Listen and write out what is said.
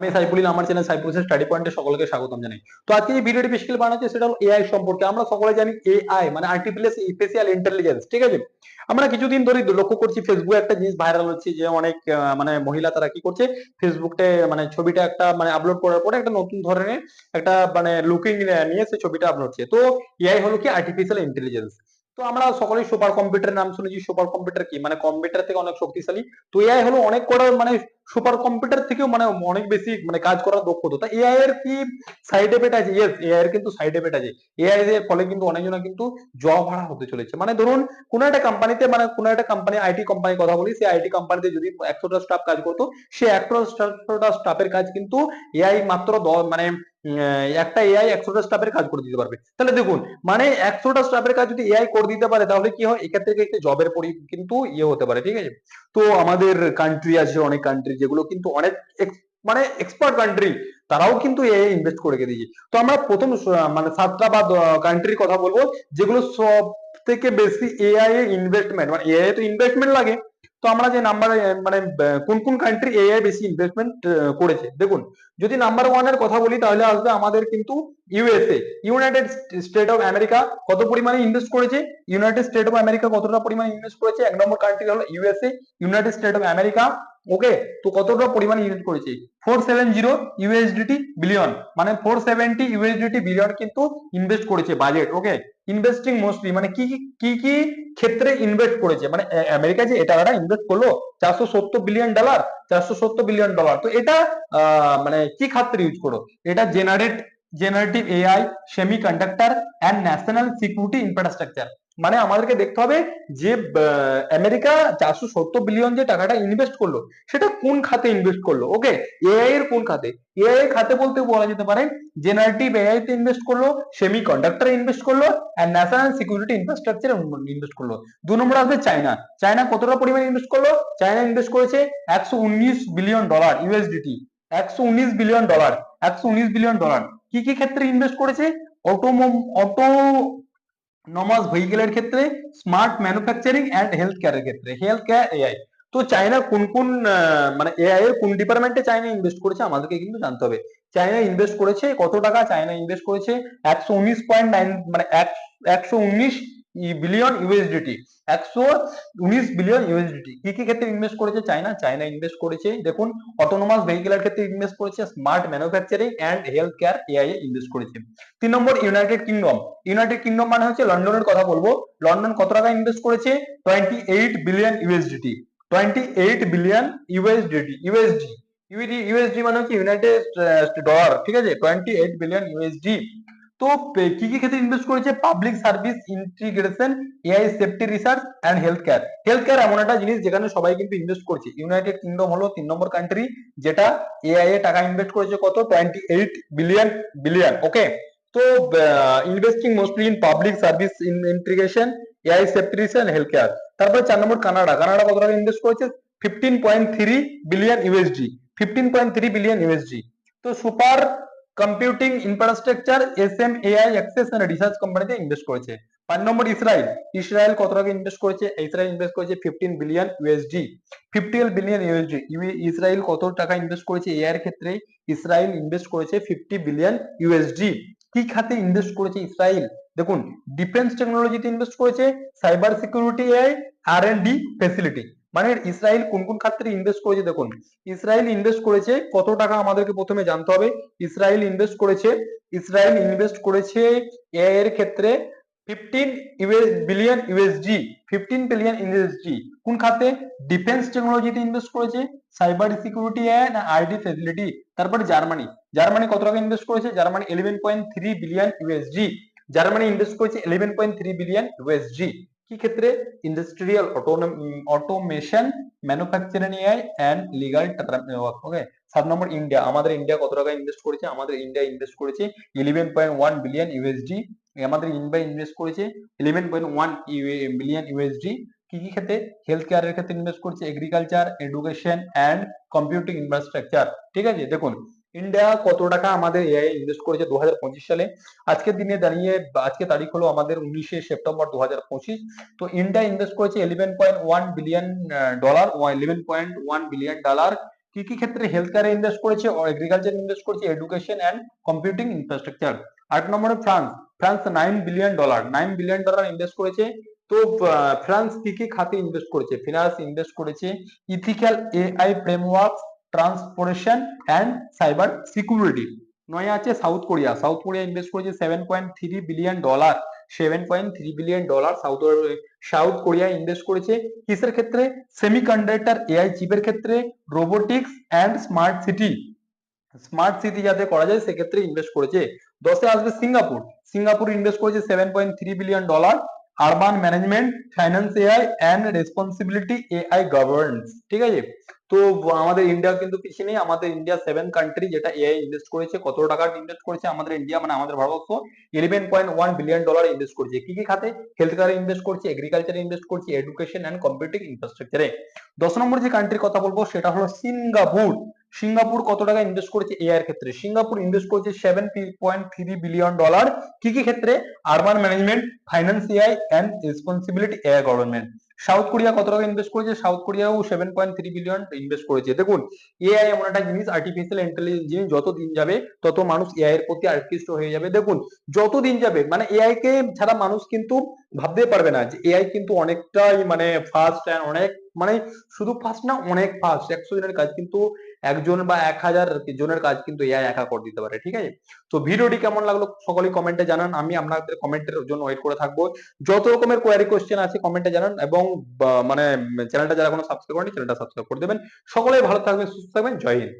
আমি সাইফুলিন আমার চ্যানেল সাইফুলের স্টাডি পয়েন্টে সকলকে স্বাগতম জানাই। তো আজকে যে ভিডিওটি বেসিক্যালি বানাচ্ছি সেটা হলো এআই সম্পর্কে। আমরা সকলে জানি এআই মানে আর্টিফিশিয়াল ইন্টেলিজেন্স ঠিক আছে? আমরা কিছুদিন ধরে লক্ষ্য করছি ফেসবুকে একটা জিনিস ভাইরাল হচ্ছে যে অনেক মানে মহিলা তারা কি করছে? ফেসবুকে মানে ছবিটা একটা মানে আপলোড করার পরে একটা নতুন ধরনের একটা মানে লুকিং নিয়ে সে ছবিটা আপলোড হচ্ছে তো এআই হলো কি? আর্টিফিশিয়াল ইন্টেলিজেন্স তো আমরা সকলেই সুপার কম্পিউটার নাম শুনেছি সুপার কম্পিউটার কি? মানে কম্পিউটার থেকে অনেক শক্তিশালী। তো এআই হলো অনেক কটা মানে সুপার কম্পিউটার থেকেও মানে অনেক বেশি মানে কাজ করার দক্ষতা। তা এআই এর কি সাইড এফেক্ট আছে? ইয়েস এআই এর কিন্তু সাইড এফেক্ট আছে। এআই এর ফলে কিন্তু অনেকজনের কিন্তু জব হারা হতে চলেছে। মানে ধরুন, কোন একটা কোম্পানিতে মানে কোন একটা কোম্পানি আইটি কোম্পানির কথা বলি সেই আইটি কোম্পানিতে যদি একশোটা স্টাফ কাজ করতো, সে একশোটা স্টাফের কাজ কিন্তু এআই মাত্র মানে একটা এআই একশোটা স্টাফের কাজ করে দিতে পারবে। তাহলে দেখুন মানে একশোটা স্টাফের কাজ যদি এআই করে দিতে পারে, তাহলে কি হয়? এক্ষেত্রে থেকে জবের পরি কিন্তু ইয়ে হতে পারে, ঠিক আছে? তো আমাদের কান্ট্রি আছে, অনেক কান্ট্রি যেগুলো কিন্তু অনেক মানে এক্সপার্ট কান্ট্রি তারাও কিন্তু এআই ইনভেস্ট করে দিয়েছে। তো আমরা প্রথম মানে সাতটা বা কান্ট্রির কথা বলব, যেগুলো সব থেকে বেশি এআই এ ইনভেস্টমেন্ট মানে এআই তো ইনভেস্টমেন্ট লাগে। তো আমরা যে নাম্বার মানে কোন কোন কান্ট্রি এআই বেশি ইনভেস্টমেন্ট করেছে? দেখুন, যদি নাম্বার ওয়ানের কথা বলি, তাহলে আসবে আমাদের কিন্তু USA United State of America কত পরিমাণে ইনভেস্ট করেছে? ইউনাইটেড স্টেট অফ আমেরিকা কতটা পরিমাণে ইনভেস্ট করেছে? এক নম্বর কান্ট্রি হলো USA United State of America okay তো কতটা পরিমাণে ইনভেস্ট করেছে? Four seven zero USDT billion মানে ফোর সেভেন্টি ইউএসডিটি বিলিয়ন কিন্তু ইনভেস্ট করেছে বাজেট ওকে ইনভেস্টিং মোস্টলি মানে কি, কি- কি ক্ষেত্রে ইনভেস্ট করেছে? মানে আমেরিকা যে এটা টাকাটা ইনভেস্ট করল, চারশো সত্তর বিলিয়ন ডলার চারশো সত্তর বিলিয়ন ডলার তো এটা মানে কি খাত্রে ইউজ করো? এটা generate generative AI semiconductor and national security infrastructure মানে আমাদেরকে দেখতে হবে যে আমেরিকা চারশো সত্তর বিলিয়ন যে টাকাটা ইনভেস্ট করল, সেটা কোন খাতে ইনভেস্ট করল? ওকে এআই এর কোন খাতে? এআই খাতে বলতে বলা যেতে পারে জেনারেটিভ এআই তে ইনভেস্ট করল সেমি কন্ডাক্টরে ইনভেস্ট করল অ্যান্ড ন্যাশনাল সিকিউরিটি ইনফ্রাস্ট্রাকচারে ইনভেস্ট করল। দু নম্বর আসবে চায়না। চায়না কতটা পরিমাণে ইনভেস্ট করল? চায়না ইনভেস্ট করেছে একশো উনিশ বিলিয়ন ডলার ইউএসডিটি একশো উনিশ বিলিয়ন ডলার একশো উনিশ বিলিয়ন ডলার কি কি ক্ষেত্রে ইনভেস্ট করেছে? অটোমোম অটো নমাস ভেহিকেলের ক্ষেত্রে স্মার্ট ম্যানুফ্যাকচারিং অ্যান্ড হেলথ কেয়ারের ক্ষেত্রে হেলথ কেয়ার এআই তো চায়না কোন কোন মানে এআই এর কোন ডিপার্টমেন্টে চায়না ইনভেস্ট করেছে আমাদেরকে কিন্তু জানতে হবে। চায়না ইনভেস্ট করেছে, কত টাকা চায়না ইনভেস্ট করেছে? একশো উনিশ পয়েন্ট নাইন মানে একশো উনিশ বিলিয়ন ইউএসডিটি একশো উনিশ বিলিয়ন ইউএসডিটি কি কি ক্ষেত্রে ইনভেস্ট করেছে চায়না? চায়না ইনভেস্ট করেছে, দেখুন অটোনোমাস ভেহিকেলের ক্ষেত্রে ইনভেস্ট করেছে smart manufacturing and health care AI A invest করেছে। তিন নম্বর ইউনাইটেড কিংডম ইউনাইটেড কিংডম মানে হচ্ছে লন্ডনের কথা বলব। লন্ডন কত টাকা ইনভেস্ট করেছে? Twenty eight billion USDT twenty eight billion USDT USD USD মানে হচ্ছে ইউনাইটেড ডলার ঠিক আছে? টোয়েন্টি এইট বিলিয়ন ইউএসডি তো কি কি ক্ষেত্রে ইনভেস্ট করেছে? Public service integration AI safety research and health care health care এমন একটা জিনিস যেখানে সবাই কিন্তু ইনভেস্ট করছে। ইউনাইটেড কিংডম হলো তিন নম্বর কান্ট্রি যেটা এআই এ টাকা ইনভেস্ট করেছে কত? Twenty eight billion billion okay তো investing mostly in public service integration AI safety research health care তারপর চার নম্বর কানাডা। কানাডা কত টাকা ইনভেস্ট করেছে? Fifteen point three billion USD fifteen point three billion USD তো super computing infrastructure S M AI access and research কোম্পানিতে invest করেছে। পাঁচ নম্বর ইসরায়েল। ইসরায়েল কত টাকা ইনভেস্ট করেছে? ইসরায়েল ইনভেস্ট করেছে fifteen billion USD fifteen billion USD Israel কত টাকা ইনভেস্ট করেছে? এর ক্ষেত্রে ইসরায়েল ইনভেস্ট করেছে ফিফটি বিলিয়ন ইউএসডি কি খাতে ইনভেস্ট করেছে ইসরায়েল? দেখুন ডিফেন্স টেকনোলজিতে ইনভেস্ট করেছে cyber security AI R and D facility মানে ইসরায়েল কোন কোন খাতে ইনভেস্ট করেছে দেখুন, ইসরায়েল ইনভেস্ট করেছে কত টাকা আমাদেরকে প্রথমে জানতে হবে, ইসরায়েল ইনভেস্ট করেছে, ইসরায়েল ইনভেস্ট করেছে এর ক্ষেত্রে fifteen US billion USD fifteen billion USD কোন খাতে? ডিফেন্স টেকনোলজিতে ইনভেস্ট করেছে cyber security and ID facility তারপরে জার্মানি জার্মানি কত টাকা ইনভেস্ট করেছে? Germany eleven point three billion USD Germany invest করেছে eleven point three billion USD কি ক্ষেত্রে? Industrial automation manufacturing AI and legal okay সাত নম্বর ইন্ডিয়া আমাদের ইন্ডিয়া কত টাকা ইনভেস্ট করেছে? আমাদের ইন্ডিয়া ইনভেস্ট করেছে eleven point one billion USD আমাদের ইন্ডিয়া ইনভেস্ট করেছে eleven point one billion USD কি কি ক্ষেত্রে? হেলথ কেয়ারের ক্ষেত্রে ইনভেস্ট করছে agriculture education and computing infrastructure ঠিক আছে? দেখুন ইন্ডিয়া কত টাকা আমাদের এআই ইনভেস্ট করেছে দুহাজার পঁচিশ সালে? আজকের দিনে দাঁড়িয়ে আজকে তারিখ হলো আমাদের উনিশে সেপ্টেম্বর দুহাজার পঁচিশ। তো ইন্ডিয়া ইনভেস্ট করেছে eleven point one billion dollar eleven point one billion dollar কি কি ক্ষেত্রে হেলথ কেয়ারে ইনভেস্ট করেছে? এগ্রিকালচার ইনভেস্ট করেছে এডুকেশন অ্যান্ড কম্পিউটিং ইনফ্রাস্ট্রাকচার আট নম্বরে France France nine billion dollar nine billion dollar invest করেছে। তো ফ্রান্স কি কি খাতে ইনভেস্ট করেছে? ফিনান্স ইনভেস্ট করেছে ethical AI framework transportation and cyber security নয় আছে South Korea. South Korea invest করেছে seven point three billion dollar seven point three billion dollar South South Korea invest করেছে কিসের ক্ষেত্রে? সেমিকন্ডাক্টর এআই চিপের ক্ষেত্রে robotics and smart city smart city যাতে করা যায় সেক্ষেত্রে ইনভেস্ট করেছে। দশে আসবে সিঙ্গাপুর। সিঙ্গাপুর ইনভেস্ট করেছে seven point three billion dollar urban management finance AI and responsibility AI governance ঠিক আছে? তো আমাদের ইন্ডিয়া কিন্তু কিছু নেই, আমাদের ইন্ডিয়া সেভেন কান্ট্রি যেটা এআই ইনভেস্ট করেছে, কত টাকা ইনভেস্ট করেছে আমাদের ইন্ডিয়া মানে আমাদের Bharatvarsha eleven point one billion dollar invest করছে। কি কি খাতে? হেলথ কেয়ারে ইনভেস্ট করছে এগ্রিকালচারে ইনভেস্ট করছে এডুকেশন অ্যান্ড কম্পিউটিং ইনফ্রাস্ট্রাকচারে দশ নম্বর যে কান্ট্রির কথা বলব, সেটা হলো সিঙ্গাপুর সিঙ্গাপুর কত টাকা ইনভেস্ট করেছে এআই ক্ষেত্রে? সিঙ্গাপুর ইনভেস্ট করেছে seven point three billion dollar কি কি ক্ষেত্রে? Urban management finance AI and responsibility AI government South Korea কত টাকা ইনভেস্ট করেছে? South কোরিয়াও seven point three billion invest করেছে। দেখুন এআই এমন একটা জিনিস আর্টিফিশিয়াল ইন্টেলিজেন্স জিনিস, যত দিন যাবে, তত মানুষ এআই এর প্রতি আকৃষ্ট হয়ে যাবে। দেখুন, যত দিন যাবে মানে এআই কে ছাড়া মানুষ কিন্তু ভাবতে পারবে না যে এআই কিন্তু অনেকটাই মানে ফাস্ট অ্যান্ড অনেক মানে শুধু ফাস্ট না, অনেক ফাস্ট একশো জনের কাজ কিন্তু একজন বা এক হাজার জনের কাজ কিন্তু এআই একা করে দিতে পারে, ঠিক আছে? তো ভিডিওটি কেমন লাগল সকলেই কমেন্টে জানান, আমি আপনাদের কমেন্টের জন্য ওয়েট করে থাকব। যত রকমের কোয়ারি কোয়েশ্চেন আছে কমেন্টে জানান এবং মানে চ্যানেলটা যারা কোনো সাবস্ক্রাইব করেনি চ্যানেলটা সাবস্ক্রাইব করে দেবেন। সকলেই ভালো থাকবেন, সুস্থ থাকবেন, জয় হিন্দ।